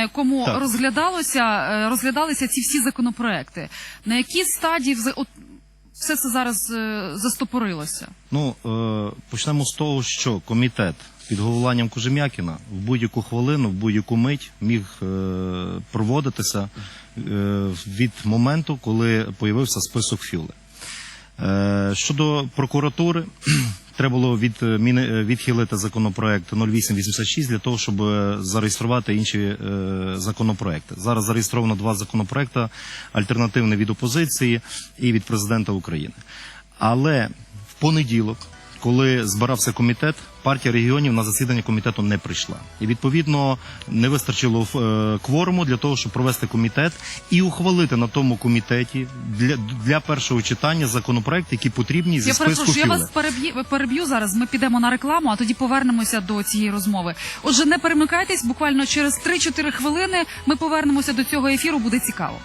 якому Так. розглядалося е, розглядалися ці всі законопроекти. На якій стадії от, все це зараз е, застопорилося? Ну е, почнемо з того, що комітет під головуванням Кожем'якіна в будь-яку хвилину, в будь-яку мить міг е, проводитися е, від моменту, коли появився список Фюле. Е, щодо прокуратури, треба було від, е, е, відхилити законопроект 0886 для того, щоб е, зареєструвати інші законопроекти. Зараз зареєстровано два законопроекти: альтернативний від опозиції і від президента України. Але в понеділок, коли збирався комітет, партія регіонів на засідання комітету не прийшла. І відповідно не вистачило е, кворуму для того, щоб провести комітет і ухвалити на тому комітеті для, для першого читання законопроекти, які потрібні зі Я списку перепрошую, я вас переб'ю, переб'ю зараз. Ми підемо на рекламу, а тоді повернемося до цієї розмови. Отже, не перемикайтесь. Буквально через 3-4 хвилини ми повернемося до цього ефіру. Буде цікаво.